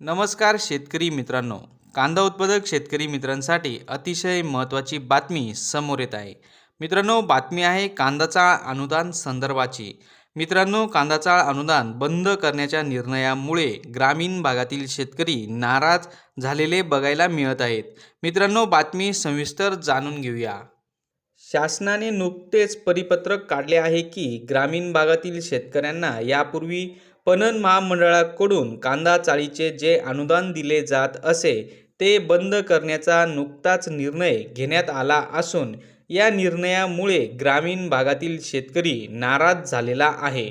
नमस्कार शेतकरी मित्रांनो. कांदा उत्पादक शेतकरी मित्रांसाठी अतिशय महत्त्वाची बातमी समोर येत आहे. मित्रांनो बातमी आहे कांदाचा अनुदान संदर्भाची. मित्रांनो कांदाचा अनुदान बंद करण्याच्या निर्णयामुळे ग्रामीण भागातील शेतकरी नाराज झालेले बघायला मिळत आहेत. मित्रांनो बातमी सविस्तर जाणून घेऊया. शासनाने नुकतेच परिपत्रक काढले आहे की ग्रामीण भागातील शेतकऱ्यांना यापूर्वी पणन महामंडळाकडून कांदा चाळीचे जे अनुदान दिले जात असे ते बंद करण्याचा नुकताच निर्णय घेण्यात आला असून या निर्णयामुळे ग्रामीण भागातील शेतकरी नाराज झालेला आहे.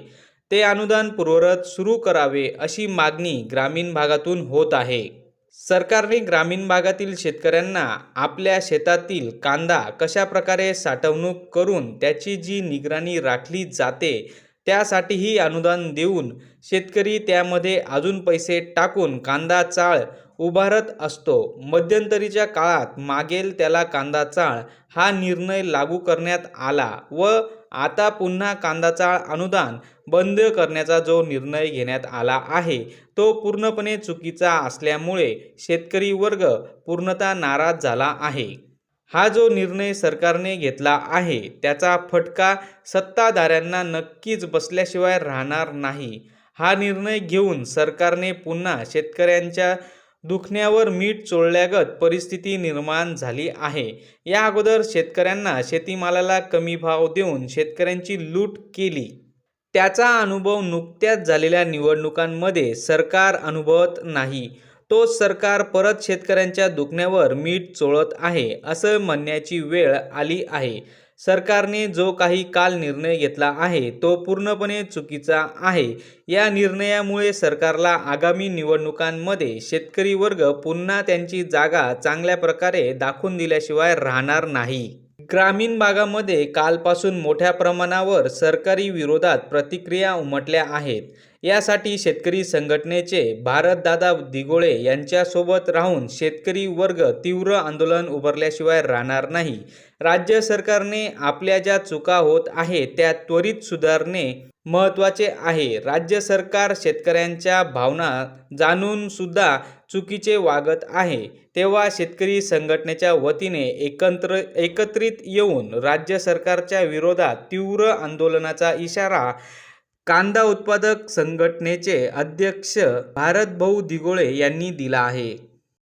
ते अनुदान पूर्वरत सुरू करावे अशी मागणी ग्रामीण भागातून होत आहे. सरकारने ग्रामीण भागातील शेतकऱ्यांना आपल्या शेतातील कांदा कशा प्रकारे साठवणूक करून त्याची जी निगराणी राखली जाते त्यासाठीही अनुदान देऊन शेतकरी त्यामध्ये अजून पैसे टाकून कांदा चाळ उभारत असतो. मध्यंतरीच्या काळात मागेल त्याला कांदा चाळ हा निर्णय लागू करण्यात आला व आता पुन्हा कांदा चाळ अनुदान बंद करण्याचा जो निर्णय घेण्यात आला आहे तो पूर्णपणे चुकीचा असल्यामुळे शेतकरी वर्ग पूर्णतः नाराज झाला आहे. हा जो निर्णय सरकारने घेतला आहे त्याचा फटका सत्ताधाऱ्यांना नक्कीच बसल्याशिवाय राहणार नाही. हा निर्णय घेऊन सरकारने पुन्हा शेतकऱ्यांच्या दुखण्यावर मीठ चोळल्यागत परिस्थिती निर्माण झाली आहे. या अगोदर शेतकऱ्यांना शेतीमालाला कमी भाव देऊन शेतकऱ्यांची लूट केली. त्याचा अनुभव नुकत्याच झालेल्या निवडणुकांमध्ये सरकार अनुभवत नाही. तोच सरकार परत शेतकऱ्यांच्या दुखण्यावर मीठ चोळत आहे असं म्हणण्याची वेळ आली आहे. सरकारने जो काही काल निर्णय घेतला आहे तो पूर्णपणे चुकीचा आहे. या निर्णयामुळे सरकारला आगामी निवडणुकांमध्ये शेतकरी वर्ग पुन्हा त्यांची जागा चांगल्या प्रकारे दाखवून दिल्याशिवाय राहणार नाही. ग्रामीण भागामध्ये कालपासून मोठ्या प्रमाणावर सरकारी विरोधात प्रतिक्रिया उमटल्या आहेत. यासाठी शेतकरी संघटनेचे भारतदादा दिगोळे यांच्यासोबत राहून शेतकरी वर्ग तीव्र आंदोलन उभारल्याशिवाय राहणार नाही. राज्य सरकारने आपल्या ज्या चुका होत आहे त्या त्वरित सुधारणे महत्त्वाचे आहे. राज्य सरकार शेतकऱ्यांच्या भावना जाणून सुद्धा चुकीचे वागत आहे तेव्हा शेतकरी संघटनेच्या वतीने एकत्र एकत्रित येऊन राज्य सरकारच्या विरोधात तीव्र आंदोलनाचा इशारा कांदा उत्पादक संघटनेचे अध्यक्ष भारत भाऊ दिगोळे यांनी दिला आहे.